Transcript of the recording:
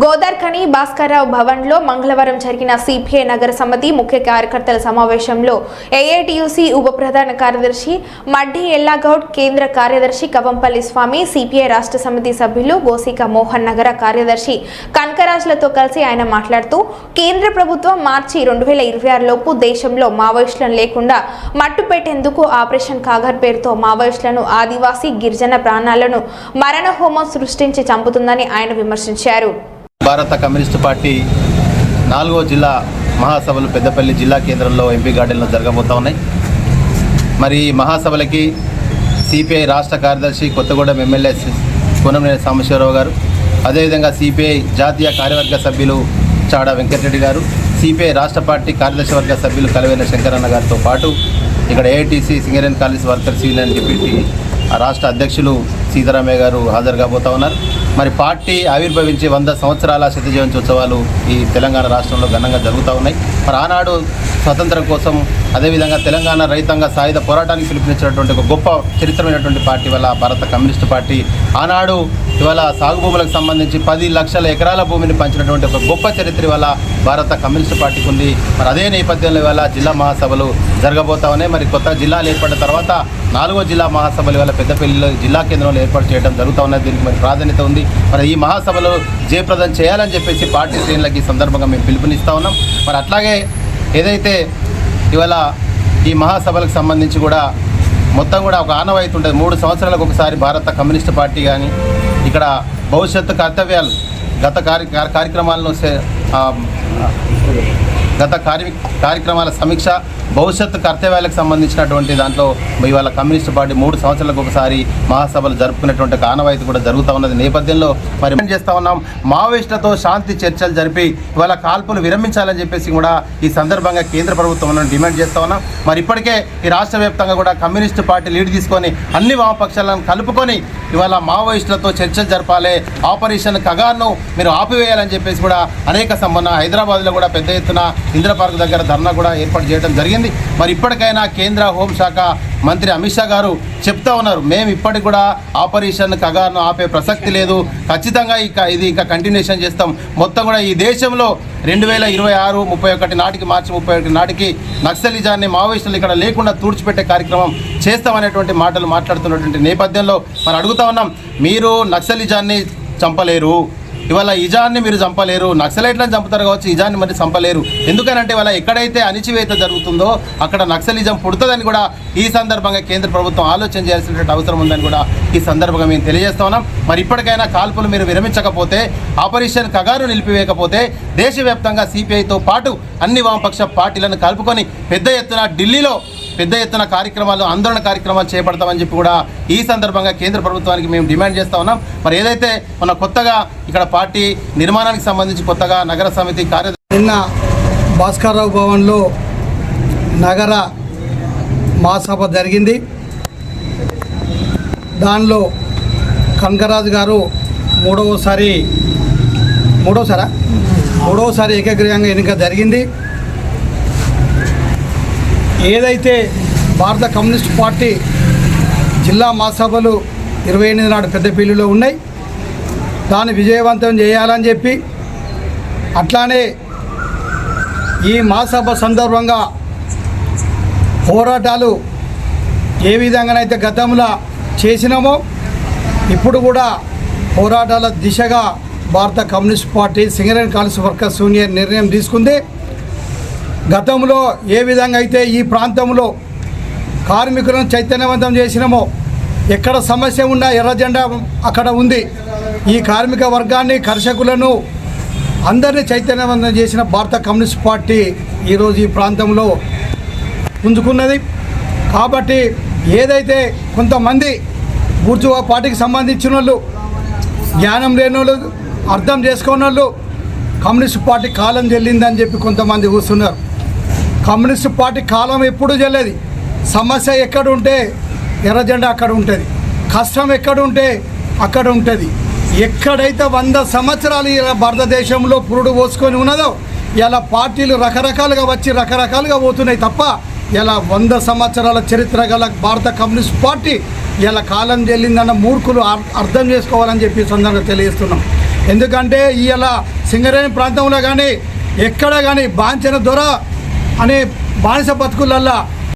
గోదార్ఖని భాస్కర్రావు భవన్లో మంగళవారం జరిగిన సిపిఐ నగర సమితి ముఖ్య కార్యకర్తల సమావేశంలో ఏఐటియుసి ఉప ప్రధాన కార్యదర్శి మడ్డి ఎల్లాగౌడ్ కేంద్ర కార్యదర్శి కవంపల్లి స్వామి సిపిఐ రాష్ట్ర సమితి సభ్యులు గోసిక మోహన్ నగర కార్యదర్శి కనకరాజులతో కలిసి ఆయన మాట్లాడుతూ కేంద్ర ప్రభుత్వం మార్చి రెండు వేల ఇరవై ఆరులోపు దేశంలో మావోయిస్టులను లేకుండా మట్టు పెట్టేందుకు ఆపరేషన్ కాగర్ పేరుతో మావోయిస్టులను ఆదివాసీ గిరిజన ప్రాణాలను మరణ హోమం సృష్టించి చంపుతుందని ఆయన విమర్శించారు. భారత కమ్యూనిస్టు పార్టీ నాలుగో జిల్లా మహాసభలు పెద్దపల్లి జిల్లా కేంద్రంలో ఎంపీ గార్డెన్లో జరగబోతూ ఉన్నాయి. మరి మహాసభలకి సిపిఐ రాష్ట్ర కార్యదర్శి కొత్తగూడెం ఎమ్మెల్యే కోనంనేని సాంబశివరావు గారు అదేవిధంగా సిపిఐ జాతీయ కార్యవర్గ సభ్యులు చాడ వెంకటరెడ్డి గారు సిపిఐ రాష్ట్ర పార్టీ కార్యదర్శి వర్గ సభ్యులు కలవేల శంకరన్న గారితో పాటు ఇక్కడ AITC Singareni college workers union deputy రాష్ట్ర అధ్యక్షులు సీతారామయ్య గారు హాజరు కాబోతా ఉన్నారు. మరి పార్టీ ఆవిర్భవించి వంద సంవత్సరాల శత ఉత్సవాలు ఈ తెలంగాణ రాష్ట్రంలో ఘనంగా జరుగుతూ ఉన్నాయి. మరి ఆనాడు స్వతంత్రం కోసం అదేవిధంగా తెలంగాణ రైతాంగ సాయుధ పోరాటానికి పిలుపునిచ్చినటువంటి ఒక గొప్ప చరిత్రమైనటువంటి పార్టీ వల్ల భారత కమ్యూనిస్టు పార్టీ ఆనాడు ఇవాళ సాగు భూములకు సంబంధించి పది లక్షల ఎకరాల భూమిని పంచినటువంటి ఒక గొప్ప చరిత్ర వల్ల భారత కమ్యూనిస్ట్ పార్టీకి ఉంది మరి అదే నేపథ్యంలో ఇవాళ జిల్లా మహాసభలు జరగబోతా ఉన్నాయి. మరి కొత్త జిల్లాలు ఏర్పడిన తర్వాత నాలుగో జిల్లా మహాసభలు ఇవాళ పెద్దపల్లిలో జిల్లా కేంద్రంలో ఏర్పాటు చేయడం జరుగుతూ ఉన్నది. దీనికి మరి ప్రాధాన్యత ఉంది. మరి ఈ మహాసభలు జయప్రదం చేయాలని చెప్పేసి పార్టీ శ్రేణులకు ఈ సందర్భంగా మేము పిలుపునిస్తూ ఉన్నాం. మరి అట్లాగే ఏదైతే ఇవాళ ఈ మహాసభలకు సంబంధించి కూడా మొత్తం కూడా ఒక ఆనవాయితీ ఉంటుంది. మూడు సంవత్సరాలకు ఒకసారి భారత కమ్యూనిస్ట్ పార్టీ కానీ ఇక్కడ భవిష్యత్తు కర్తవ్యాలు గత కార్య కార్యక్రమాలను గత కార్య కార్యక్రమాల సమీక్ష భవిష్యత్తు కర్తవ్యాలకు సంబంధించినటువంటి దాంట్లో ఇవాళ కమ్యూనిస్ట్ పార్టీ మూడు సంవత్సరాలకు ఒకసారి మహాసభలు జరుపుకునేటువంటి ఒక ఆనవాయితీ కూడా జరుగుతూ ఉన్నది. నేపథ్యంలో మరి చేస్తూ చేస్తా ఉన్నాం. మావోయిస్టులతో శాంతి చర్చలు జరిపి ఇవాళ కాల్పులు విరమించాలని చెప్పేసి కూడా ఈ సందర్భంగా కేంద్ర ప్రభుత్వం డిమాండ్ చేస్తా ఉన్నాం. మరి ఇప్పటికే ఈ రాష్ట్ర వ్యాప్తంగా కూడా కమ్యూనిస్ట్ పార్టీ లీడ్ తీసుకొని అన్ని వామపక్షాలను కలుపుకొని ఇవాళ మావోయిస్టులతో చర్చలు జరపాలి. ఆపరేషన్ కగార్ను మీరు ఆపివేయాలని చెప్పేసి కూడా అనేక సంబంధ హైదరాబాద్లో కూడా పెద్ద ఎత్తున ఇందిరా పార్క్ దగ్గర ధర్నా కూడా ఏర్పాటు చేయడం జరిగింది. మరి ఇప్పటికైనా కేంద్ర హోంశాఖ మంత్రి అమిత్ షా గారు చెప్తా ఉన్నారు మేము ఇప్పటికి కూడా ఆపరేషన్ కగాను ఆపే ప్రసక్తి లేదు. ఖచ్చితంగా ఇక ఇది ఇంకా కంటిన్యూషన్ చేస్తాం. మొత్తం కూడా ఈ దేశంలో రెండు వేల ఇరవై ఆరు ముప్పై ఒకటి నాటికి మార్చి ముప్పై ఒకటి నాటికి నక్సలిజాన్ని మావోయిస్టులు ఇక్కడ లేకుండా తూడ్చిపెట్టే కార్యక్రమం చేస్తామనేటువంటి మాటలు మాట్లాడుతున్నటువంటి నేపథ్యంలో మరి అడుగుతా ఉన్నాం. మీరు నక్సలిజాన్ని చంపలేరు. ఇవాళ ఇజాన్ని మీరు చంపలేరు నక్సలైట్లను చంపుతారు కావచ్చు ఇజాన్ని మరి చంపలేరు. ఎందుకనంటే ఇవాళ ఎక్కడైతే అణిచివేత జరుగుతుందో అక్కడ నక్సలిజం పుడుతుందని కూడా ఈ సందర్భంగా కేంద్ర ప్రభుత్వం ఆలోచన చేయాల్సినటువంటి అవసరం ఉందని కూడా ఈ సందర్భంగా మేము తెలియజేస్తున్నాం మరి ఇప్పటికైనా కాల్పులు మీరు విరమించకపోతే ఆపరేషన్ కగారు నిలిపివేయకపోతే దేశవ్యాప్తంగా సిపిఐతో పాటు అన్ని వామపక్ష పార్టీలను కలుపుకొని పెద్ద ఎత్తున ఢిల్లీలో పెద్ద ఎత్తున కార్యక్రమాలు ఆందోళన కార్యక్రమాలు చేపడతామని చెప్పి కూడా ఈ సందర్భంగా కేంద్ర ప్రభుత్వానికి మేము డిమాండ్ చేస్తా ఉన్నాం. మరి ఏదైతే మన కొత్తగా ఇక్కడ పార్టీ నిర్మాణానికి సంబంధించి కొత్తగా నగర సమితి కార్యదర్శి నిన్న భాస్కర్రావు భవన్లో నగర మహాసభ జరిగింది. దానిలో కనకరాజు గారు మూడవసారి మూడవసారా? మూడవసారి ఏకగ్రీవంగా ఎన్నిక జరిగింది. ఏదైతే భారత కమ్యూనిస్ట్ పార్టీ జిల్లా మహాసభలు ఇరవై ఎనిమిది నాడు పెద్దపల్లిలో ఉన్నాయి దాన్ని విజయవంతం చేయాలని చెప్పి అట్లానే ఈ మహాసభ సందర్భంగా పోరాటాలు ఏ విధంగానైతే గతంలో చేసినామో ఇప్పుడు కూడా పోరాటాల దిశగా భారత communist party Singareni college workers union నిర్ణయం తీసుకుంది. గతంలో ఏ విధంగా అయితే ఈ ప్రాంతంలో కార్మికులను చైతన్యవంతం చేసినామో ఎక్కడ సమస్య ఉన్నా ఎర్ర జెండా అక్కడ ఉంది. ఈ కార్మిక వర్గాన్ని కర్షకులను అందరినీ చైతన్యవంతం చేసిన భారత కమ్యూనిస్ట్ పార్టీ ఈరోజు ఈ ప్రాంతంలో పుంజుకున్నది. కాబట్టి ఏదైతే కొంతమంది బూర్జువా పార్టీకి సంబంధించిన వాళ్ళు జ్ఞానం లేని వాళ్ళు అర్థం చేసుకున్న వాళ్ళు కమ్యూనిస్ట్ పార్టీ కాలం చెల్లిందని చెప్పి కొంతమంది కూర్చున్నారు. కమ్యూనిస్ట్ పార్టీ కాలం ఎప్పుడు చెల్లేది? సమస్య ఎక్కడ ఉంటే ఎర్రజెండా అక్కడ ఉంటుంది. కష్టం ఎక్కడ ఉంటే అక్కడ ఉంటుంది. ఎక్కడైతే వంద సంవత్సరాలు ఇలా భారతదేశంలో పురుడు పోసుకొని ఉన్నదో ఇలా పార్టీలు రకరకాలుగా వచ్చి రకరకాలుగా పోతున్నాయి తప్ప ఇలా వంద సంవత్సరాల చరిత్ర గల భారత కమ్యూనిస్ట్ పార్టీ ఇలా కాలం చెల్లిందన్న మూర్ఖులు అర్థం చేసుకోవాలని చెప్పి ఈ సందర్భంగా తెలియజేస్తున్నాం. ఎందుకంటే ఇలా సింగరేణి ప్రాంతంలో కానీ ఎక్కడ కానీ బాంచన దొర అనే బానిస బతుకులల్లా